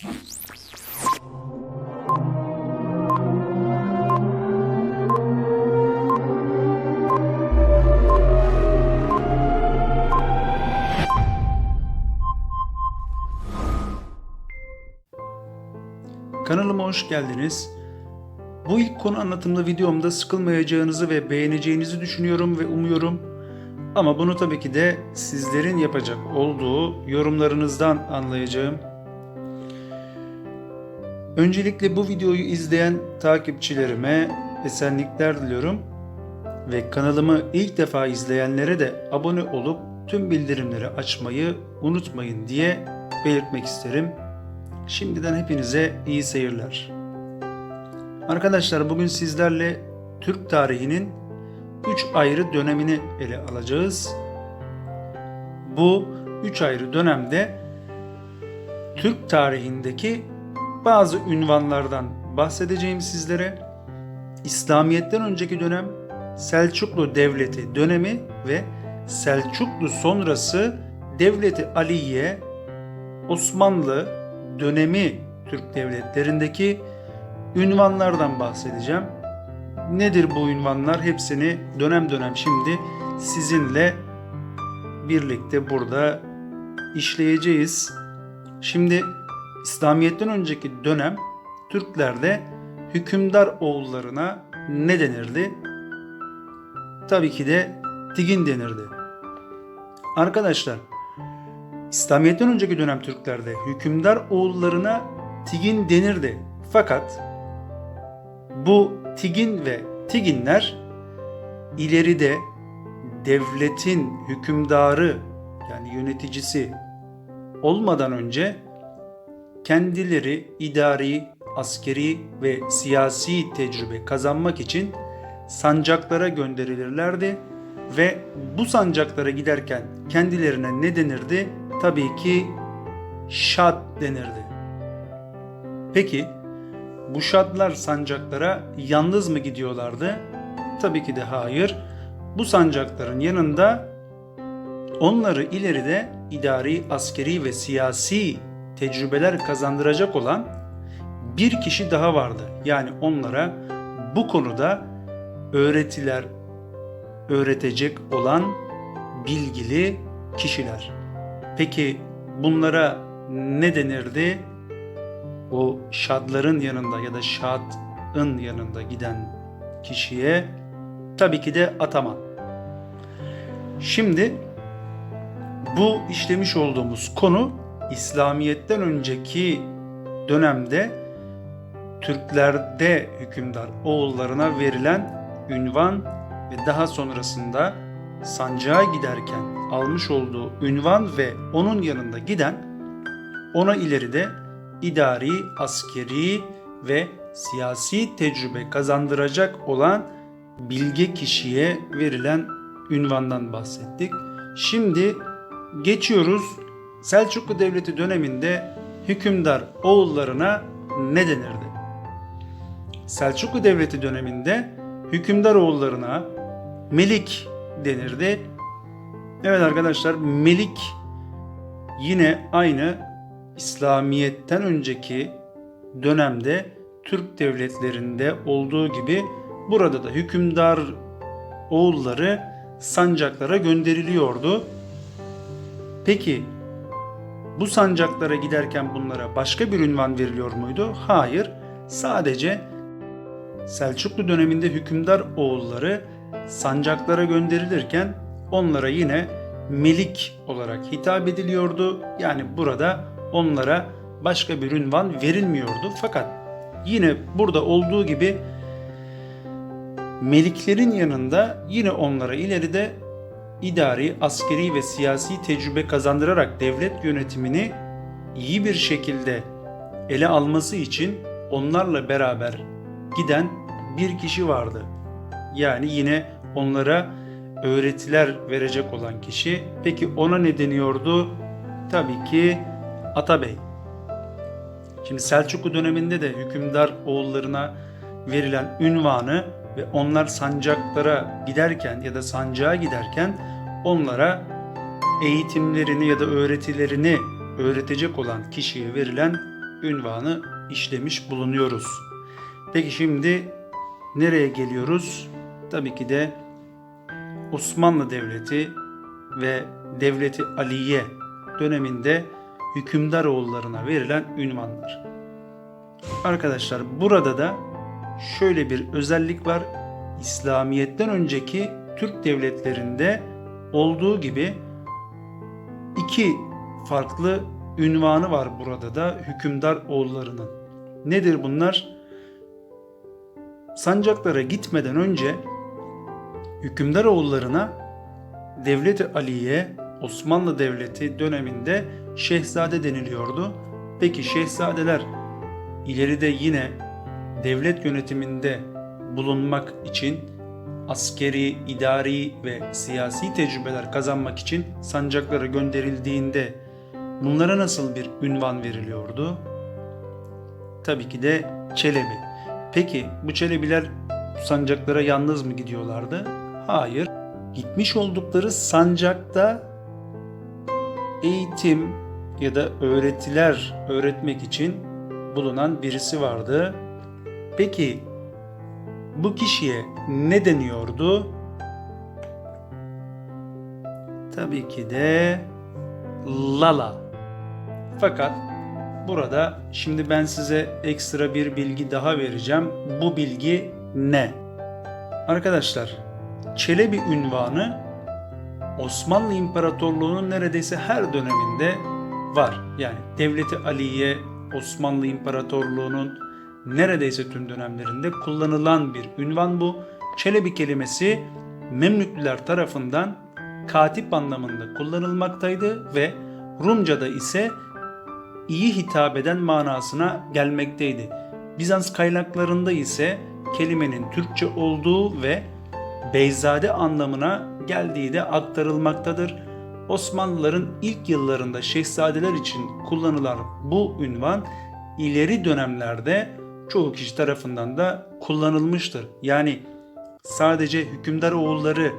Kanalıma hoş geldiniz. Bu ilk konu anlatımlı videomda sıkılmayacağınızı ve beğeneceğinizi düşünüyorum ve umuyorum. Ama bunu tabii ki de sizlerin yapacak olduğu yorumlarınızdan anlayacağım. Öncelikle bu videoyu izleyen takipçilerime esenlikler diliyorum ve kanalımı ilk defa izleyenlere de abone olup tüm bildirimleri açmayı unutmayın diye belirtmek isterim. Şimdiden hepinize iyi seyirler. Arkadaşlar bugün sizlerle Türk tarihinin 3 ayrı dönemini ele alacağız. Bu 3 ayrı dönemde Türk tarihindeki bazı ünvanlardan bahsedeceğim sizlere. İslamiyet'ten önceki dönem, Selçuklu Devleti dönemi ve Selçuklu sonrası Devleti Aliye, Osmanlı dönemi Türk devletlerindeki ünvanlardan bahsedeceğim. Nedir bu ünvanlar? Hepsini dönem dönem şimdi sizinle birlikte burada işleyeceğiz. Şimdi İslamiyet'ten önceki dönem Türklerde hükümdar oğullarına ne denirdi? Tabii ki de tigin denirdi. Arkadaşlar İslamiyet'ten önceki dönem Türklerde hükümdar oğullarına tigin denirdi. Fakat bu tigin ve tiginler ileride devletin hükümdarı yani yöneticisi olmadan önce kendileri idari, askeri ve siyasi tecrübe kazanmak için sancaklara gönderilirlerdi ve bu sancaklara giderken kendilerine ne denirdi? Tabii ki şad denirdi. Peki bu şadlar sancaklara yalnız mı gidiyorlardı? Tabii ki de hayır. Bu sancakların yanında onları ileride idari, askeri ve siyasi tecrübeler kazandıracak olan bir kişi daha vardı. Yani onlara bu konuda öğretiler öğretecek olan bilgili kişiler. Peki bunlara ne denirdi? O şadların yanında ya da şadın yanında giden kişiye tabii ki de ataman. Şimdi bu işlemiş olduğumuz konu İslamiyet'ten önceki dönemde Türklerde hükümdar oğullarına verilen ünvan ve daha sonrasında sancağa giderken almış olduğu ünvan ve onun yanında giden ona ileride idari, askeri ve siyasi tecrübe kazandıracak olan bilge kişiye verilen ünvandan bahsettik. Şimdi geçiyoruz Selçuklu Devleti döneminde hükümdar oğullarına ne denirdi? Selçuklu Devleti döneminde hükümdar oğullarına Melik denirdi. Evet arkadaşlar Melik yine aynı İslamiyet'ten önceki dönemde Türk devletlerinde olduğu gibi burada da hükümdar oğulları sancaklara gönderiliyordu. Peki bu sancaklara giderken bunlara başka bir ünvan veriliyor muydu? Hayır. Sadece Selçuklu döneminde hükümdar oğulları sancaklara gönderilirken onlara yine melik olarak hitap ediliyordu. Yani burada onlara başka bir ünvan verilmiyordu. Fakat yine burada olduğu gibi meliklerin yanında yine onlara ileride idari, askeri ve siyasi tecrübe kazandırarak devlet yönetimini iyi bir şekilde ele alması için onlarla beraber giden bir kişi vardı. Yani yine onlara öğretiler verecek olan kişi. Peki ona ne deniyordu? Tabii ki Atabey. Şimdi Selçuklu döneminde de hükümdar oğullarına verilen ünvanı ve onlar sancaklara giderken ya da sancağa giderken onlara eğitimlerini ya da öğretilerini öğretecek olan kişiye verilen ünvanı işlemiş bulunuyoruz. Peki şimdi nereye geliyoruz? Tabii ki de Osmanlı Devleti ve Devleti Aliye döneminde hükümdar oğullarına verilen ünvanlar. Arkadaşlar burada da şöyle bir özellik var. İslamiyet'ten önceki Türk devletlerinde olduğu gibi iki farklı ünvanı var burada da hükümdar oğullarının. Nedir bunlar? Sancaklara gitmeden önce hükümdar oğullarına Devleti Aliye Osmanlı Devleti döneminde şehzade deniliyordu. Peki şehzadeler ileride yine devlet yönetiminde bulunmak için askeri, idari ve siyasi tecrübeler kazanmak için sancaklara gönderildiğinde bunlara nasıl bir ünvan veriliyordu? Tabii ki de Çelebi. Peki bu Çelebiler sancaklara yalnız mı gidiyorlardı? Hayır. Gitmiş oldukları sancakta eğitim ya da öğretiler öğretmek için bulunan birisi vardı. Peki bu kişiye ne deniyordu? Tabii ki de Lala. Fakat burada şimdi ben size ekstra bir bilgi daha vereceğim. Bu bilgi ne? Arkadaşlar, Çelebi ünvanı Osmanlı İmparatorluğu'nun neredeyse her döneminde var. Yani Devleti Aliye Osmanlı İmparatorluğu'nun neredeyse tüm dönemlerinde kullanılan bir ünvan bu. Çelebi kelimesi Memlüklüler tarafından katip anlamında kullanılmaktaydı ve Rumca'da ise iyi hitap eden manasına gelmekteydi. Bizans kaynaklarında ise kelimenin Türkçe olduğu ve beyzade anlamına geldiği de aktarılmaktadır. Osmanlıların ilk yıllarında şehzadeler için kullanılan bu ünvan ileri dönemlerde çoğu kişi tarafından da kullanılmıştır. Yani sadece hükümdar oğulları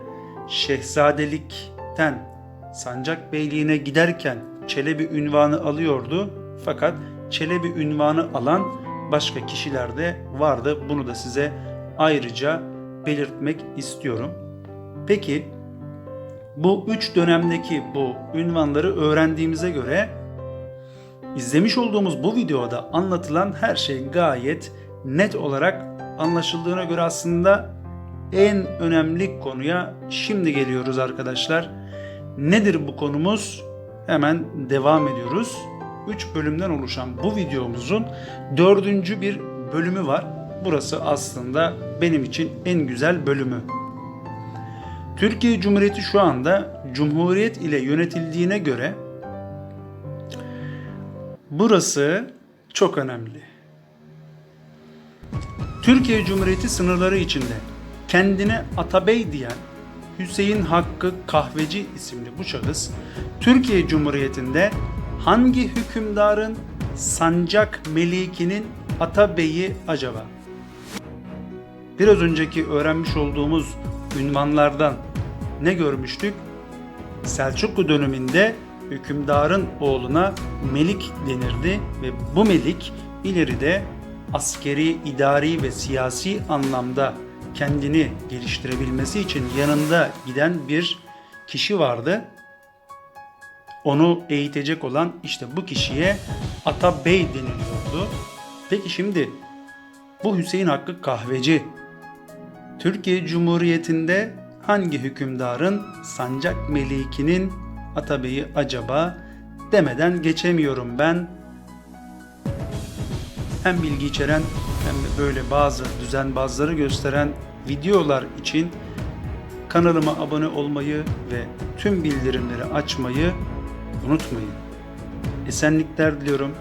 şehzadelikten sancak beyliğine giderken Çelebi ünvanı alıyordu. Fakat Çelebi ünvanı alan başka kişiler de vardı. Bunu da size ayrıca belirtmek istiyorum. Peki bu üç dönemdeki bu ünvanları öğrendiğimize göre izlemiş olduğumuz bu videoda anlatılan her şey gayet net olarak anlaşıldığına göre aslında en önemli konuya şimdi geliyoruz arkadaşlar. Nedir bu konumuz? Hemen devam ediyoruz. 3 bölümden oluşan bu videomuzun dördüncü bir bölümü var. Burası aslında benim için en güzel bölümü. Türkiye Cumhuriyeti şu anda Cumhuriyet ile yönetildiğine göre burası çok önemli. Türkiye Cumhuriyeti sınırları içinde kendine Atabey diyen Hüseyin Hakkı Kahveci isimli bu şahıs Türkiye Cumhuriyeti'nde hangi hükümdarın sancak melikinin Atabeyi acaba? Biraz önceki öğrenmiş olduğumuz ünvanlardan ne görmüştük? Selçuklu döneminde hükümdarın oğluna melik denirdi ve bu melik ileride askeri, idari ve siyasi anlamda kendini geliştirebilmesi için yanında giden bir kişi vardı. Onu eğitecek olan işte bu kişiye Ata Bey deniliyordu. Peki şimdi bu Hüseyin Hakkı Kahveci Türkiye Cumhuriyeti'nde hangi hükümdarın sancak melikinin Atabey'i acaba demeden geçemiyorum ben. Hem bilgi içeren hem de böyle bazı düzenbazları gösteren videolar için kanalıma abone olmayı ve tüm bildirimleri açmayı unutmayın. Esenlikler diliyorum.